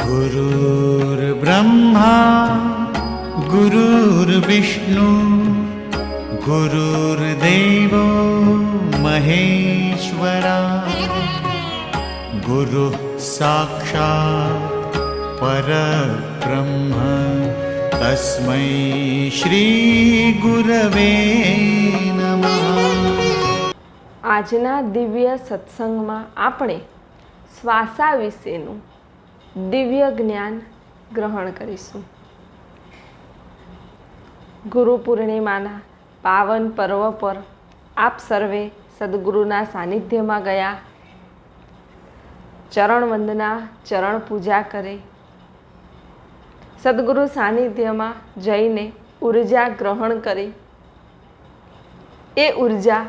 गुरुर्ब्रह्मा गुरुर्विष्णु गुरुर्देवो महेश्वरा गुरुः साक्षात् परब्रह्म तस्मै श्रीगुरवे नमः આજના દિવ્ય સત્સંગમાં આપણે શ્વાસા વિશેનું દિવ્ય જ્ઞાન ગ્રહણ કરીશું. ગુરુ પૂર્ણિમાના પાવન પર્વ પર આપ સર્વે સદગુરુના સાનિધ્યમાં ગયા. ચરણ વંદના, ચરણ પૂજા કરે. સદગુરુ સાનિધ્યમાં જઈને ઊર્જા ગ્રહણ કરી. એ ઊર્જા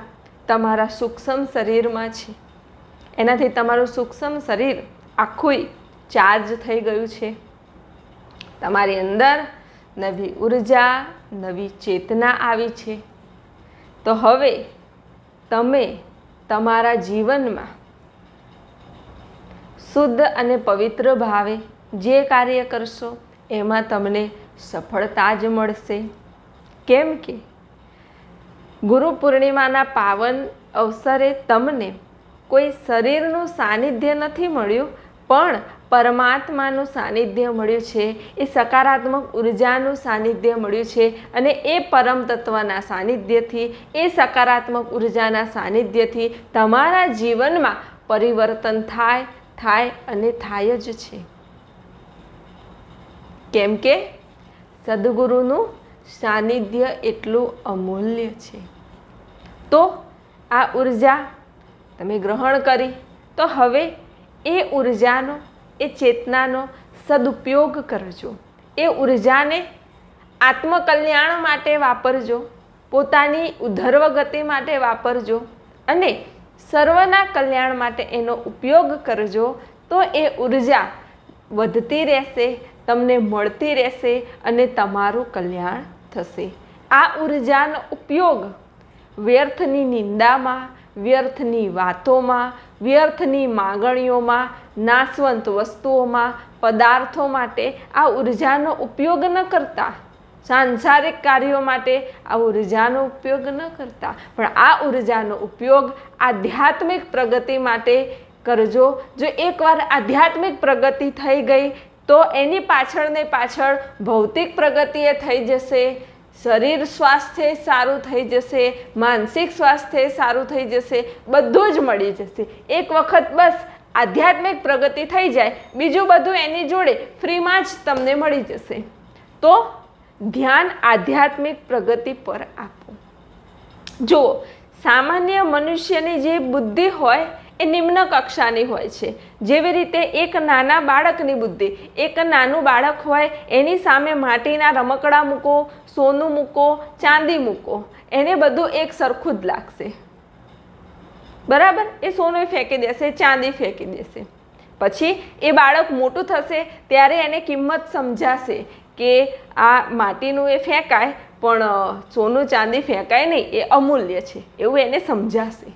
તમારા સૂક્ષ્મ શરીરમાં છે. એનાથી તમારું સૂક્ષ્મ શરીર આખું ચાર્જ થઈ ગયું છે. તમારી અંદર નવી ઊર્જા, નવી ચેતના આવી છે. તો હવે તમે તમારા જીવનમાં શુદ્ધ અને પવિત્ર ભાવે જે કાર્ય કરશો, એમાં તમને સફળતા જ મળશે. કેમ કે ગુરુ પૂર્ણિમાના પાવન અવસરે તમને કોઈ શરીરનું સાનિધ્ય નથી મળ્યું, પણ પરમાત્માનું સાનિધ્ય મળ્યું છે, એ સકારાત્મક ઉર્જાનું સાનિધ્ય મળ્યું છે અને એ પરમ તત્વના સાનિધ્યથી, એ સકારાત્મક ઉર્જાના સાનિધ્યથી તમારા જીવનમાં પરિવર્તન થાય થાય અને થાય જ છે. કેમ કે સદગુરુનું સાનિધ્ય એટલું અમૂલ્ય છે. તો આ ઊર્જા તમે ગ્રહણ કરી, તો હવે એ ઉર્જાનો એ ચેતનાનો સદુપયોગ કરજો. એ ઉર્જાને આત્મકલ્યાણ માટે વાપરજો. પોતાની ઉધર્વ ગતિ માટે વાપરજો અને સર્વના કલ્યાણ માટે એનો ઉપયોગ કરજો તો એ ઊર્જા વધતી રહેશે, તમને મળતી રહેશે અને તમારું કલ્યાણ થશે. આ ઉર્જાનો ઉપયોગ વ્યર્થની નિંદામાં, વ્યર્થની વાતોમાં, વ્યર્થની માગણીઓમાં નાશવંત વસ્તુઓમાં, પદાર્થો માટે આ ઉર્જાનો ઉપયોગ ન કરતા. સાંસારિક કાર્યો માટે આ ઉર્જાનો ઉપયોગ ન કરતા. પણ આ ઉર્જાનો ઉપયોગ આધ્યાત્મિક પ્રગતિ માટે કરજો. જો એકવાર આધ્યાત્મિક પ્રગતિ થઈ ગઈ, તો એની પાછળ ને પાછળ ભૌતિક પ્રગતિ એ થઈ જશે. શરીર સ્વાસ્થ્ય સારું થઈ જશે, માનસિક સ્વાસ્થ્ય સારું થઈ જશે, બધું જ મળી જશે. એક વખત બસ આધ્યાત્મિક પ્રગતિ થઈ જાય, બીજું બધું એની જોડે ફ્રીમાં જ તમને મળી જશે. તો ધ્યાન આધ્યાત્મિક પ્રગતિ પર આપો. જુઓ, સામાન્ય મનુષ્યની જે બુદ્ધિ હોય એ નિમ્ન કક્ષાની હોય છે. જેવી રીતે એક નાના બાળકની બુદ્ધિ, એક નાનું બાળક હોય, એની સામે માટીના રમકડા મૂકો, સોનું મૂકો, ચાંદી મૂકો, એને બધું એક સરખું જ લાગશે. બરાબર? એ સોનું ફેંકી દેશે, ચાંદી ફેંકી દેશે. પછી એ બાળક મોટું થશે, ત્યારે એને કિંમત સમજાશે કે આ માટીનું એ ફેંકાય, પણ સોનું ચાંદી ફેંકાય નહીં, એ અમૂલ્ય છે. એવું એને સમજાશે.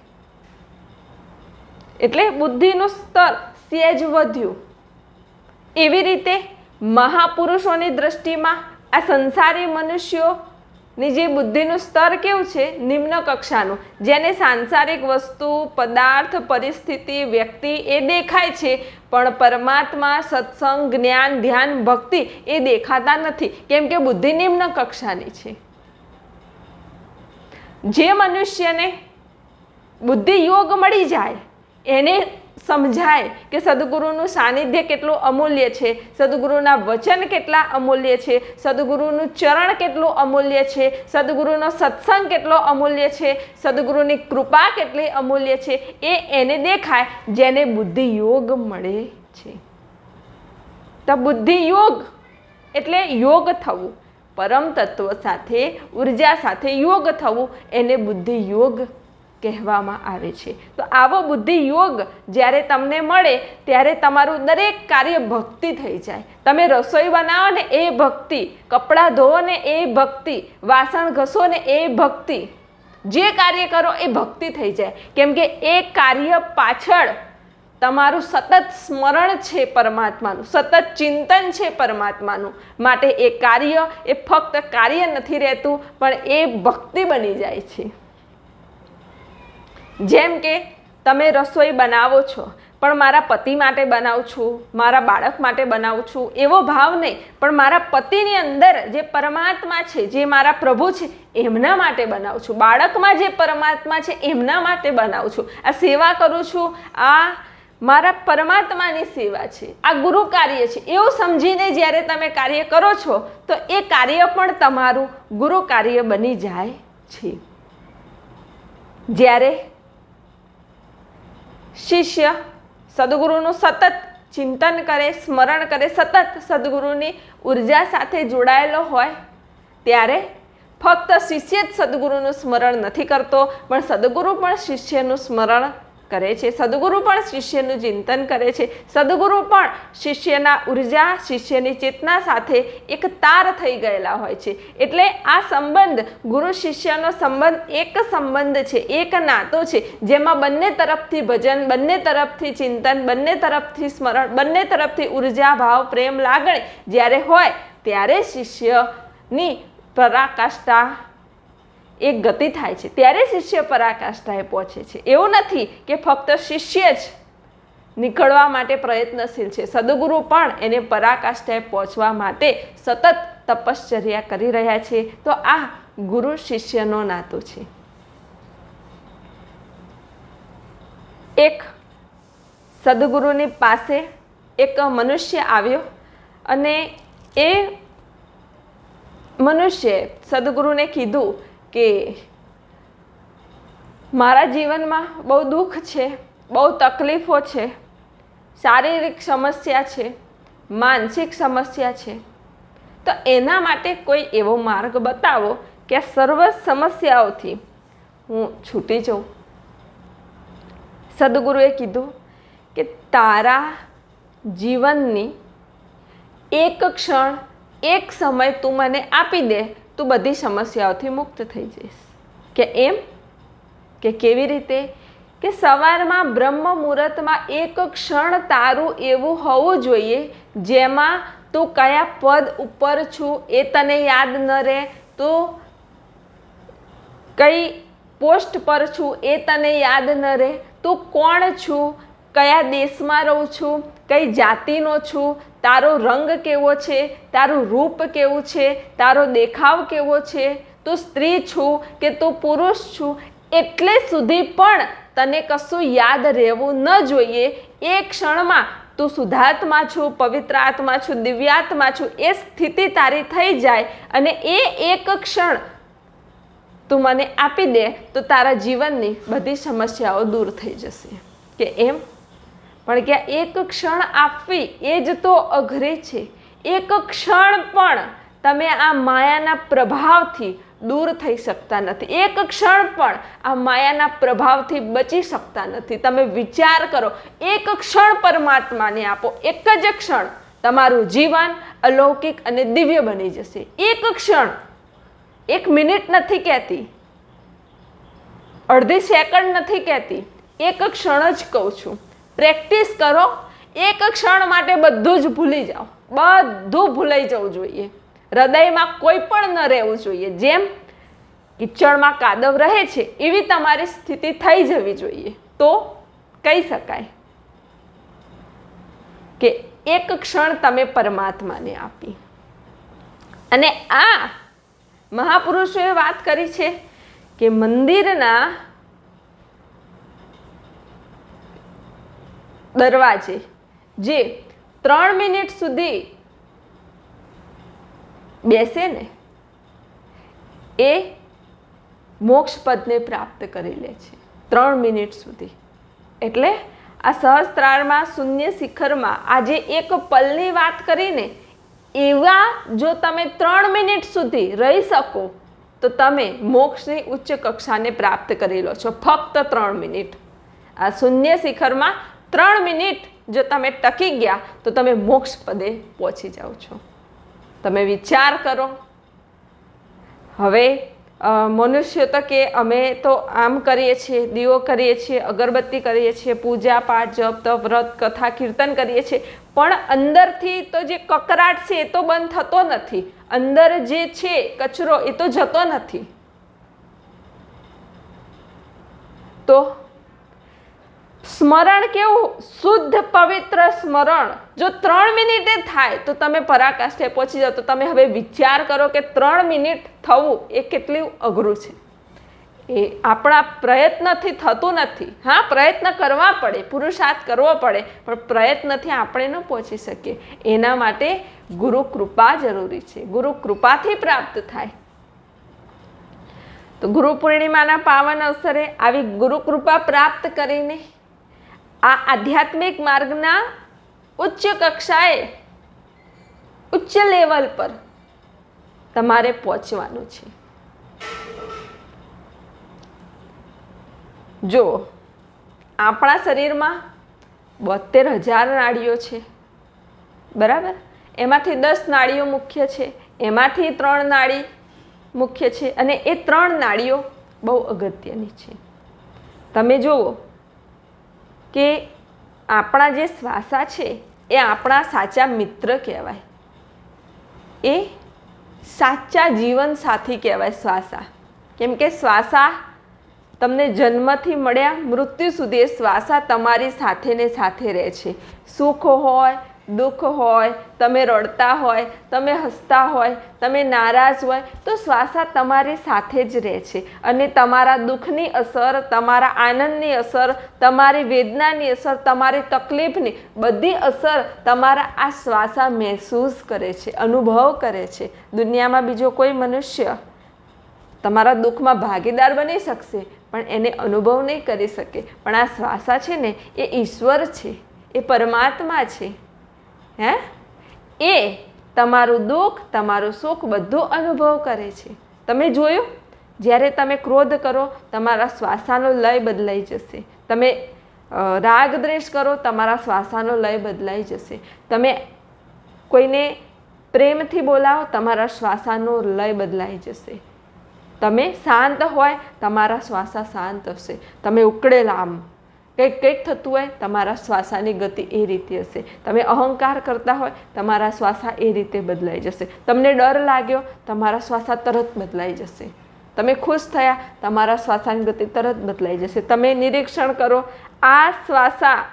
એટલે બુદ્ધિનું સ્તર સેજ વધ્યું. એવી રીતે મહાપુરુષોની દ્રષ્ટિમાં આ સંસારી મનુષ્યોની જે બુદ્ધિનું સ્તર કેવું છે? નિમ્ન કક્ષાનું. જેને સાંસારિક વસ્તુ, પદાર્થ, પરિસ્થિતિ, વ્યક્તિ એ દેખાય છે, પણ પરમાત્મા, સત્સંગ, જ્ઞાન, ધ્યાન, ભક્તિ એ દેખાતા નથી. કેમ કે બુદ્ધિ નિમ્ન કક્ષાની છે. જે મનુષ્યને બુદ્ધિ યોગ મળી જાય, એને સમજાય કે સદગુરુનું સાનિધ્ય કેટલું અમૂલ્ય છે, સદગુરુના વચન કેટલા અમૂલ્ય છે, સદગુરુનું ચરણ કેટલું અમૂલ્ય છે, સદગુરુનો સત્સંગ કેટલો અમૂલ્ય છે, સદગુરુની કૃપા કેટલી અમૂલ્ય છે, એ એને દેખાય જેને બુદ્ધિ યોગ મળે છે. તો બુદ્ધિ યોગ એટલે યોગ થવું, પરમ તત્વ સાથે, ઊર્જા સાથે યોગ થવું, એને બુદ્ધિ યોગ કહેવામાં આવે છે. તો આવો બુદ્ધિ યોગ જ્યારે તમને મળે, ત્યારે તમારું દરેક કાર્ય ભક્તિ થઈ જાય. તમે રસોઈ બનાવો ને એ ભક્તિ, કપડાં ધોવો ને એ ભક્તિ, વાસણ ઘસો ને એ ભક્તિ. જે કાર્ય કરો એ ભક્તિ થઈ જાય. કેમ કે એ કાર્ય પાછળ તમારું સતત સ્મરણ છે પરમાત્માનું, સતત ચિંતન છે પરમાત્માનું. માટે એ કાર્ય એ ફક્ત કાર્ય નથી રહેતું, પણ એ ભક્તિ બની જાય છે. જેમ કે તમે રસોઈ બનાવો છો, પણ મારા પતિ માટે બનાવું છું, મારા બાળક માટે બનાવું છું, એવો ભાવ નહીં, પણ મારા પતિની અંદર જે પરમાત્મા છે, જે મારા પ્રભુ છે, એમના માટે બનાવું છું. બાળકમાં જે પરમાત્મા છે, એમના માટે બનાવું છું. આ સેવા કરું છું, આ મારા પરમાત્માની સેવા છે, આ ગુરુ કાર્ય છે. એવું સમજીને જ્યારે તમે કાર્ય કરો છો, તો એ કાર્ય પણ તમારું ગુરુ કાર્ય બની જાય છે. જ્યારે શિષ્ય સદગુરુનું સતત ચિંતન કરે સ્મરણ કરે સતત સદગુરુની ઊર્જા સાથે જોડાયેલો હોય ત્યારે ફક્ત શિષ્ય જ સદગુરુનું સ્મરણ નથી કરતો પણ સદગુરુ પણ શિષ્યનું સ્મરણ કરે છે. સદગુરુ પણ શિષ્યનું ચિંતન કરે છે. સદગુરુ પણ શિષ્યના ઊર્જા, શિષ્યની ચેતના સાથે એક તાર થઈ ગયેલા હોય છે. એટલે આ સંબંધ, ગુરુ શિષ્યનો સંબંધ એક સંબંધ છે, એક નાતો છે, જેમાં બંને તરફથી ભજન, બંને તરફથી ચિંતન, બંને તરફથી સ્મરણ, બંને તરફથી ઊર્જા, ભાવ, પ્રેમ, લાગણી જ્યારે હોય ત્યારે શિષ્યની પરાકાષ્ઠા એક ગતિ થાય છે. ત્યારે શિષ્ય પરાકાષ્ઠાએ પહોંચે છે. એવું નથી કે ફક્ત શિષ્ય જ નીકળવા માટે પ્રયત્નશીલ છે. સદગુરુ પણ એને પરાકાષ્ઠાએ પહોંચવા માટે સતત તપશ્ચર્યા કરી રહ્યા છે. તો આ ગુરુ શિષ્યનો નાતો છે. એક સદગુરુની પાસે એક મનુષ્ય આવ્યો અને એ મનુષ્ય સદગુરુને કીધું કે મારા જીવનમાં બહુ દુઃખ છે, બહુ તકલીફો છે, શારીરિક સમસ્યા છે, માનસિક સમસ્યા છે. તો એના માટે કોઈ એવો માર્ગ બતાવો કે આ સર્વ સમસ્યાઓથી હું છૂટી જાઉં. સદગુરુએ કીધું કે તારા જીવનની એક ક્ષણ, એક સમય તું મને આપી દે તું બધી સમસ્યાઓથી મુક્ત થઈ જઈશ. કે એમ? કે કેવી રીતે? કે સવારમાં બ્રહ્મ મુહૂર્તમાં એક ક્ષણ તારું એવું હોવું જોઈએ, જેમાં તું કયા પદ ઉપર છું એ તને યાદ ન રહે, તો કઈ પોસ્ટ પર છું એ તને યાદ ન રહે, તું કોણ છું, કયા દેશમાં રહું છું, કઈ જાતિનો છું તારો રંગ કેવો છે? તારું રૂપ કેવું છે? તારો દેખાવ કેવો છે? તું સ્ત્રી છું કે તું પુરુષ છું? એટલે સુધી પણ તને કશું યાદ રહેવું ન જોઈએ. એ ક્ષણમાં તું શુદ્ધાત્મા છું, પવિત્ર આત્મા છું, દિવ્યાત્મા છું. એ સ્થિતિ તારી થઈ જાય અને એ એક ક્ષણ તું મને આપી દે તો તારા જીવનની બધી સમસ્યાઓ દૂર થઈ જશે. કે એમ? પણ કે એક ક્ષણ આપવી એ જ તો અઘરે છે. એક ક્ષણ પણ તમે આ માયાના પ્રભાવથી દૂર થઈ શકતા નથી. એક ક્ષણ પણ આ માયાના પ્રભાવથી બચી શકતા નથી. તમે વિચાર કરો, એક ક્ષણ પરમાત્માને આપો, એક જ ક્ષણ તમારું જીવન અલૌકિક અને દિવ્ય બની જશે. એક ક્ષણ, એક મિનિટ નથી કહેતી. અડધી સેકન્ડ નથી કહેતી. એક ક્ષણ જ કહું છું. પ્રેક્ટિસ કરો, એક ક્ષણ માટે બધું જ ભૂલી જાઓ. બધું ભૂલાઈ જવું જોઈએ. હૃદયમાં કોઈ પણ ન રહેવું જોઈએ. જેમ કિચડમાં કાદવ રહે છે, એવી તમારી સ્થિતિ થઈ જવી જોઈએ. તો કહી શકાય કે એક ક્ષણ તમે પરમાત્માને આપી. અને આ મહાપુરુષોએ વાત કરી છે કે મંદિરના દરવાજે, જે ત્રણ મિનિટ સુધી બેસે ને, એ મોક્ષ પદને પ્રાપ્ત કરી લે છે. ત્રણ મિનિટ સુધી. એટલે આ સહસ્ત્રારમાં શૂન્ય શિખરમાં આજે એક પલની વાત કરીને એવા જો તમે ત્રણ મિનિટ સુધી રહી શકો, તો તમે મોક્ષની ઉચ્ચ કક્ષાને પ્રાપ્ત કરી લો છો. ફક્ત ત્રણ મિનિટ. આ શૂન્ય શિખરમાં ત્રણ મિનિટ જો તમે ટકી ગયા, તો તમે મોક્ષ પદે પહોંચી જાઓ છો. તમે વિચાર કરો. હવે મનુષ્ય તો કે અમે તો આમ કરીએ છીએ, દીવો કરીએ છીએ, અગરબત્તી કરીએ છીએ પૂજા પાઠ જપ, તપ, વ્રત, કથા, કીર્તન કરીએ છીએ. પણ અંદરથી તો જે કકરાટ છે એ તો બંધ થતો નથી. અંદર જે છે, કચરો એ તો જતો નથી. તો સ્મરણ કેવું? શુદ્ધ, પવિત્ર સ્મરણ. જો ત્રણ મિનિટે થાય, તો તમે પરાકાષ્ઠે પહોંચી જાઓ. તો તમે હવે વિચાર કરો કે ત્રણ મિનિટ થવું એ કેટલું અઘરું છે. એ આપણા પ્રયત્નથી થતું નથી. હા, પ્રયત્ન કરવા પડે, પુરુષાર્થ કરવો પડે, પણ પ્રયત્નથી આપણે ન પહોંચી શકીએ. એના માટે ગુરુ કૃપા જરૂરી છે. ગુરુ કૃપાથી પ્રાપ્ત થાય. તો ગુરુ પૂર્ણિમાના પાવન અવસરે આવી ગુરુ કૃપા પ્રાપ્ત કરીને આ આધ્યાત્મિક માર્ગના ઉચ્ચ કક્ષાએ, ઉચ્ચ લેવલ પર તમારે પહોંચવાનું છે. જો, આપણા શરીરમાં બોતેર હજાર નાડીઓ છે, બરાબર? એમાંથી દસ નાડીઓ મુખ્ય છે, એમાંથી ત્રણ નાડી મુખ્ય છે, અને એ ત્રણ નાડીઓ બહુ અગત્યની છે. તમે જુઓ કે આપણા જે શ્વાસા છે, એ આપણા સાચા મિત્ર કહેવાય. એ સાચા જીવન સાથી કહેવાય શ્વાસા. કેમ કે શ્વાસા તમને જન્મથી મળ્યા મૃત્યુ સુધી એ શ્વાસા તમારી સાથે ને સાથે રહે છે. સુખ હોય દુઃખ હોય, તમે રડતા હોય, તમે હસતા હોય, તમે નારાજ હોય, તો શ્વાસા તમારી સાથે જ રહે છે. અને તમારા દુઃખની અસર, તમારા આનંદની અસર, તમારી વેદનાની અસર, તમારી તકલીફની બધી અસર તમારા આ શ્વાસા મહેસૂસ કરે છે, અનુભવ કરે છે. દુનિયામાં બીજો કોઈ મનુષ્ય તમારા દુઃખમાં ભાગીદાર બની શકશે, પણ એને અનુભવ નહીં કરી શકે. પણ આ શ્વાસા છે ને, એ ઈશ્વર છે, એ પરમાત્મા છે. હે? એ તમારું દુઃખ, તમારું સુખ બધું અનુભવ કરે છે. તમે જોયું? જ્યારે તમે ક્રોધ કરો, તમારા શ્વાસાનો લય બદલાઈ જશે. તમે રાગ દ્વેષ કરો, તમારા શ્વાસાનો લય બદલાઈ જશે. તમે કોઈને પ્રેમથી બોલાવો, તમારા શ્વાસાનો લય બદલાઈ જશે. તમે શાંત હોય, તમારા શ્વાસા શાંત હશે. તમે ઉકળેલા આમ. કંઈક કંઈક થતું હોય, તમારા શ્વાસાની ગતિ એ રીતે હશે. તમે અહંકાર કરતા હોય, તમારા શ્વાસા એ રીતે બદલાઈ જશે. તમને ડર લાગ્યો, તમારા શ્વાસા તરત બદલાઈ જશે. તમે ખુશ થયા, તમારા શ્વાસાની ગતિ તરત બદલાઈ જશે. તમે નિરીક્ષણ કરો, આ શ્વાસા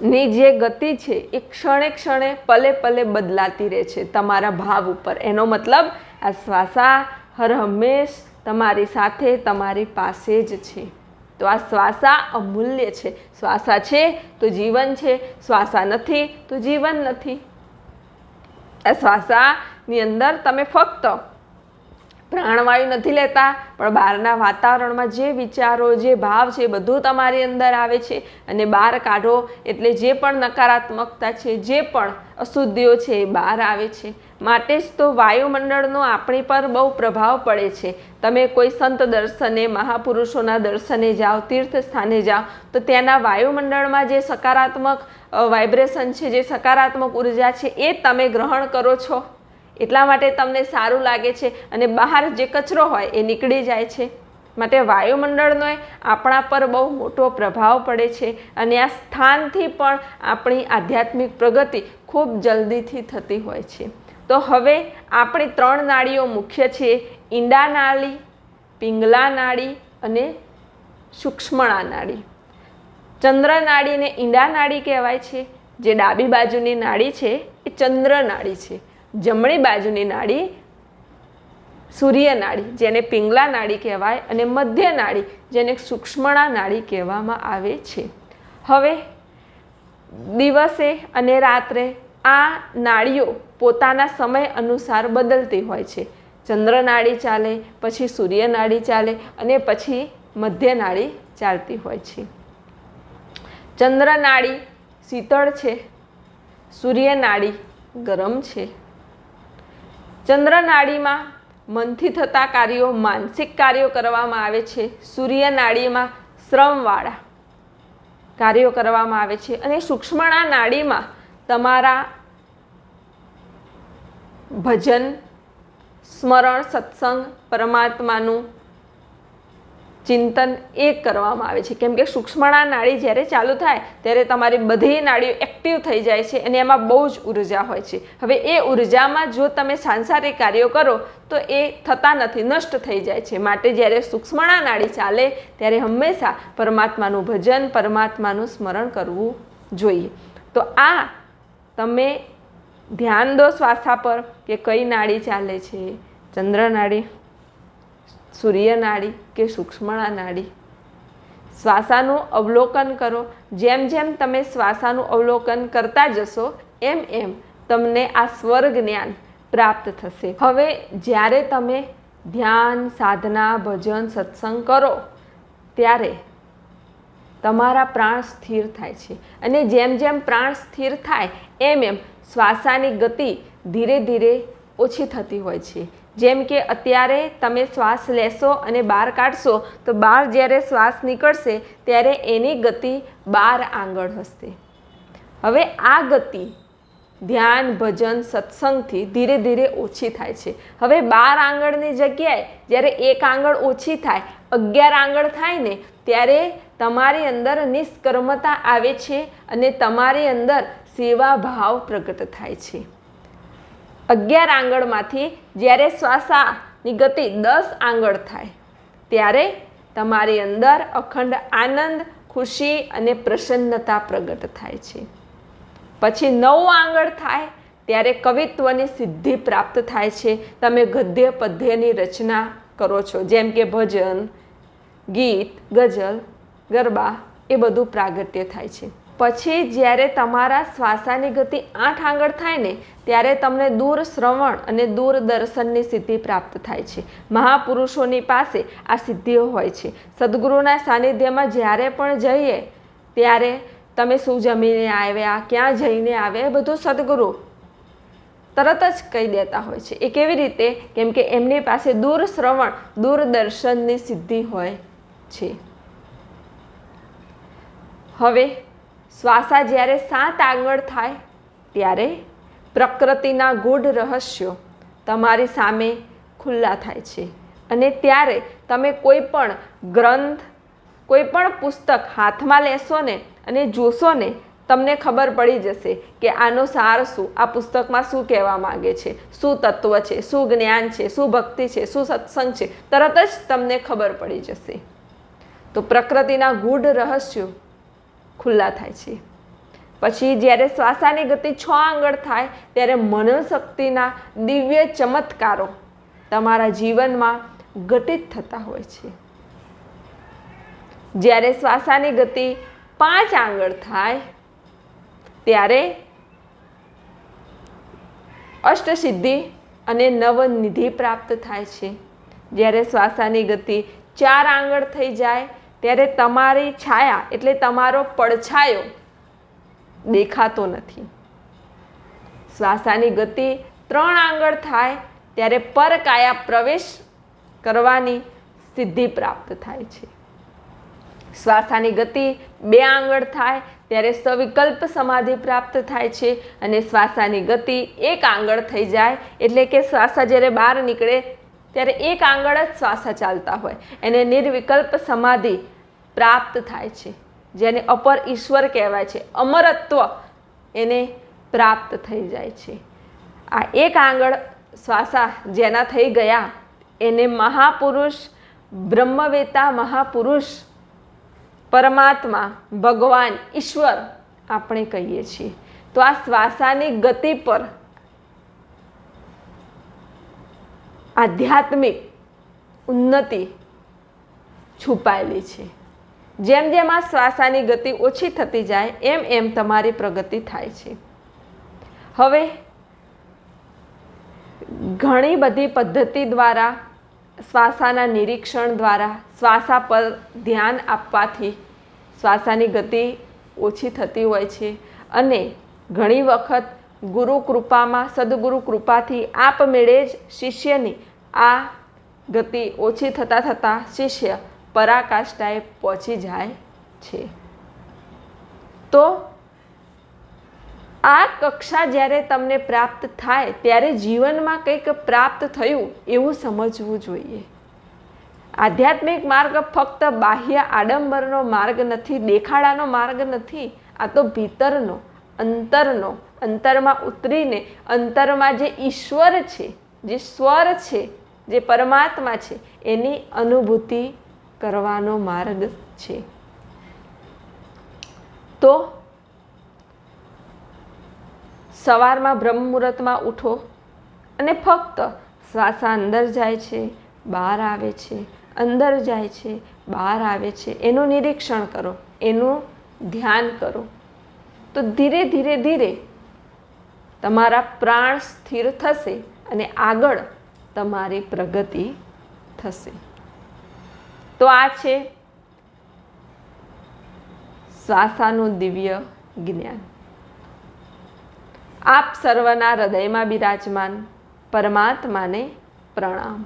ની જે ગતિ છે, એ ક્ષણે ક્ષણે પલે પલે બદલાતી રહે છે તમારા ભાવ ઉપર. એનો મતલબ, આ શ્વાસા હર હંમેશ તમારી સાથે, તમારી પાસે જ છે. તો આ શ્વાસા અમૂલ્ય છે. શ્વાસા છે તો જીવન છે, શ્વાસા નથી તો જીવન નથી. આ શ્વાસાની અંદર તમે ફક્ત પ્રાણવાયુ નથી લેતા, પણ બહારના વાતાવરણમાં જે વિચારો, જે ભાવ છે બધું તમારી અંદર આવે છે અને બહાર કાઢો એટલે જે પણ નકારાત્મકતા છે, જે પણ અશુદ્ધિઓ છે એ બહાર આવે છે. માટે જ તો વાયુમંડળનો આપણી પર બહુ પ્રભાવ પડે છે. તમે કોઈ સંત દર્શને, મહાપુરુષોના દર્શને જાઓ તીર્થ સ્થાને જાઓ, તો ત્યાંના વાયુમંડળમાં જે સકારાત્મક વાઇબ્રેશન છે, જે સકારાત્મક ઊર્જા છે એ તમે ગ્રહણ કરો છો. એટલા માટે તમને સારું લાગે છે અને બહાર જે કચરો હોય એ નીકળી જાય છે. માટે વાયુમંડળનો આપણા પર બહુ મોટો પ્રભાવ પડે છે અને આ સ્થાનથી પણ આપણી આધ્યાત્મિક પ્રગતિ ખૂબ જલ્દીથી થતી હોય છે. તો હવે આપણી ત્રણ નાળીઓ મુખ્ય છે, ઈંડા નાળી, પિંગલા નાળી અને સૂક્ષ્મણા નાળી. ચંદ્ર નાળીને ઈંડા નાળી કહેવાય છે. જે ડાબી બાજુની નાળી છે, એ ચંદ્ર નાળી છે. જમણી બાજુની નાડી સૂર્ય નાડી જેને પિંગલા નાડી કહેવાય, અને મધ્ય નાડી જેને સૂક્ષ્મણા નાડી કહેવામાં આવે છે. હવે દિવસે અને રાત્રે આ નાડીઓ પોતાના સમય અનુસાર બદલતી હોય છે. ચંદ્ર નાડી ચાલે, પછી સૂર્ય નાડી ચાલે, અને પછી મધ્ય નાડી ચાલતી હોય છે. ચંદ્ર નાડી શીતળ છે, સૂર્ય નાડી ગરમ છે. ચંદ્ર નાડીમાં મનથી થતા કાર્યો, માનસિક કાર્યો કરવામાં આવે છે. સૂર્યનાડીમાં શ્રમવાળા કાર્યો કરવામાં આવે છે અને સૂક્ષ્મણા નાડીમાં તમારા ભજન, સ્મરણ, સત્સંગ, પરમાત્માનું ચિંતન એ કરવામાં આવે છે. કેમ કે સૂક્ષ્મણા નાડી જ્યારે ચાલુ થાય, ત્યારે તમારી બધી નાડીઓ એક્ટિવ થઈ જાય છે અને એમાં બહુ જ ઊર્જા હોય છે. હવે એ ઉર્જામાં જો તમે સાંસારિક કાર્યો કરો, તો એ થતા નથી, નષ્ટ થઈ જાય છે. માટે જ્યારે સૂક્ષ્મણા નાડી ચાલે, ત્યારે હંમેશા પરમાત્માનું ભજન, પરમાત્માનું સ્મરણ કરવું જોઈએ. તો આ તમે ધ્યાન દો શ્વાસા પર કે કઈ નાડી ચાલે છે. ચંદ્ર નાડી. સૂર્ય નાડી કે સૂક્ષ્મણા નાડી. શ્વાસાનું અવલોકન કરો. જેમ જેમ તમે શ્વાસાનું અવલોકન કરતા જશો, એમ એમ તમને આ સ્વર જ્ઞાન પ્રાપ્ત થશે. હવે જ્યારે તમે ધ્યાન, સાધના, ભજન, સત્સંગ કરો, ત્યારે તમારા પ્રાણ સ્થિર થાય છે. અને જેમ જેમ પ્રાણ સ્થિર થાય, એમ એમ શ્વાસાની ગતિ ધીરે ધીરે ઓછી થતી હોય છે. જેમ કે અત્યારે તમે શ્વાસ લેશો અને બહાર કાઢશો, તો બહાર જ્યારે શ્વાસ નીકળશે, ત્યારે એની ગતિ બાર આંગળ હશે. હવે આ ગતિ ધ્યાન, ભજન, સત્સંગથી ધીરે ધીરે ઓછી થાય છે. હવે બાર આંગળની જગ્યાએ જ્યારે એક આંગળ ઓછી થાય, અગિયાર આંગળ થાય ને, ત્યારે તમારી અંદર નિષ્કર્મતા આવે છે અને તમારી અંદર સેવા ભાવ પ્રગટ થાય છે. અગિયાર આંગળમાંથી જ્યારે શ્વાસાની ગતિ દસ આંગળ થાય, ત્યારે તમારી અંદર અખંડ આનંદ, ખુશી અને પ્રસન્નતા પ્રગટ થાય છે. પછી નવ આંગળ થાય, ત્યારે કવિત્વની સિદ્ધિ પ્રાપ્ત થાય છે. તમે ગદ્ય પદ્યની રચના કરો છો, જેમ કે ભજન, ગીત, ગઝલ, ગરબા, એ બધું પ્રાગટ્ય થાય છે. પછી જ્યારે તમારા શ્વાસાની ગતિ આઠ આંગળ થાય ને, ત્યારે તમને દૂર શ્રવણ અને દૂરદર્શનની સિદ્ધિ પ્રાપ્ત થાય છે. મહાપુરુષોની પાસે આ સિદ્ધિઓ હોય છે. સદગુરુના સાનિધ્યમાં જ્યારે પણ જઈએ, ત્યારે તમે શું જમીને આવ્યા, ક્યાં જઈને આવ્યા, એ બધું સદગુરુ તરત જ કહી દેતા હોય છે. એ કેવી રીતે? કેમ કે એમની પાસે દૂર શ્રવણ દૂરદર્શનની સિદ્ધિ હોય છે. હવે શ્વાસા જ્યારે સાત આંગળ થાય, ત્યારે પ્રકૃતિના ગૂઢ રહસ્યો તમારી સામે ખુલ્લા થાય છે. અને ત્યારે તમે કોઈ પણ ગ્રંથ, કોઈ પણ પુસ્તક હાથમાં લેશો ને અને જોશો ને, તમને ખબર પડી જશે કે આનો સાર શું, આ પુસ્તકમાં શું કહેવા માગે છે, શું તત્વ છે, શું જ્ઞાન છે, શું ભક્તિ છે, શું સત્સંગ છે, તરત જ તમને ખબર પડી જશે. તો પ્રકૃતિના ગૂઢ રહસ્યો ખુલ્લા થાય છે. પછી જ્યારે શ્વાસાની ગતિ છ આંગળ થાય, ત્યારે મનોશક્તિના દિવ્ય ચમત્કારો તમારા જીવનમાં ઘટિત થતા હોય છે. જ્યારે શ્વાસાની ગતિ પાંચ આંગળ થાય, ત્યારે અષ્ટસિદ્ધિ અને નવનિધિ પ્રાપ્ત થાય છે. જ્યારે શ્વાસાની ગતિ ચાર આંગળ થઈ જાય ત્યારે તમારી છાયા એટલે તમારો પડછાયો દેખાતો નથી. શ્વાસાની ગતિ ત્રણ આંગળ થાય ત્યારે પરકાયા પ્રવેશ કરવાની સિદ્ધિ પ્રાપ્ત થાય છે. શ્વાસાની ગતિ બે આંગળ થાય ત્યારે સવિકલ્પ સમાધિ પ્રાપ્ત થાય છે અને શ્વાસાની ગતિ એક આંગળ થઈ જાય એટલે કે શ્વાસા જ્યારે બહાર નીકળે ત્યારે એક આંગળ જ શ્વાસા ચાલતા હોય. એને નિર્વિકલ્પ સમાધિ પ્રાપ્ત થાય છે. જેને અપર ઈશ્વર કહેવાય છે. અમરત્વ એને પ્રાપ્ત થઈ જાય છે. આ એક આંગળ શ્વાસા જેના થઈ ગયા, એને મહાપુરુષ, બ્રહ્મવેતા મહાપુરુષ, પરમાત્મા, ભગવાન, ઈશ્વર આપણે કહીએ છીએ. તો આ શ્વાસાની ગતિ પર આધ્યાત્મિક ઉન્નતિ છુપાયેલી છે. જેમ જેમ આ શ્વાસાની ગતિ ઓછી થતી જાય, એમ એમ તમારી પ્રગતિ થાય છે. હવે, ઘણી બધી પદ્ધતિ દ્વારા, શ્વાસાના નિરીક્ષણ દ્વારા, શ્વાસા પર ધ્યાન આપવાથી શ્વાસાની ગતિ ઓછી થતી હોય છે. અને ઘણી વખત ગુરુ કૃપામાં, સદગુરુ કૃપાથી આપમેળે જ શિષ્યની આ ગતિ ઓછી થતાં થતાં શિષ્ય પરાકાષ્ઠાએ પહોંચી જાય છે. તો આ કક્ષા જ્યારે તમને પ્રાપ્ત થાય ત્યારે જીવનમાં કંઈક પ્રાપ્ત થયું એવું સમજવું જોઈએ. આધ્યાત્મિક માર્ગ ફક્ત બાહ્ય આડંબરનો માર્ગ નથી, દેખાડાનો માર્ગ નથી, આ તો ભીતરનો, અંતરનો, અંતરમાં ઉતરીને અંતરમાં જે ઈશ્વર છે, જે સ્વર છે જે પરમાત્મા છે, એની અનુભૂતિ કરવાનો માર્ગ છે. તો સવારમાં બ્રહ્મ મુહૂર્તમાં ઉઠો અને ફક્ત શ્વાસા અંદર જાય છે, બહાર આવે છે, અંદર જાય છે, બહાર આવે છે, એનું નિરીક્ષણ કરો, એનું ધ્યાન કરો. તો ધીરે ધીરે ધીરે તમારા પ્રાણ સ્થિર થશે અને આગળ તમારી પ્રગતિ થશે. તો આ છે શ્વાસાનું દિવ્ય જ્ઞાન. આપ સર્વના હૃદયમાં બિરાજમાન પરમાત્માને પ્રણામ.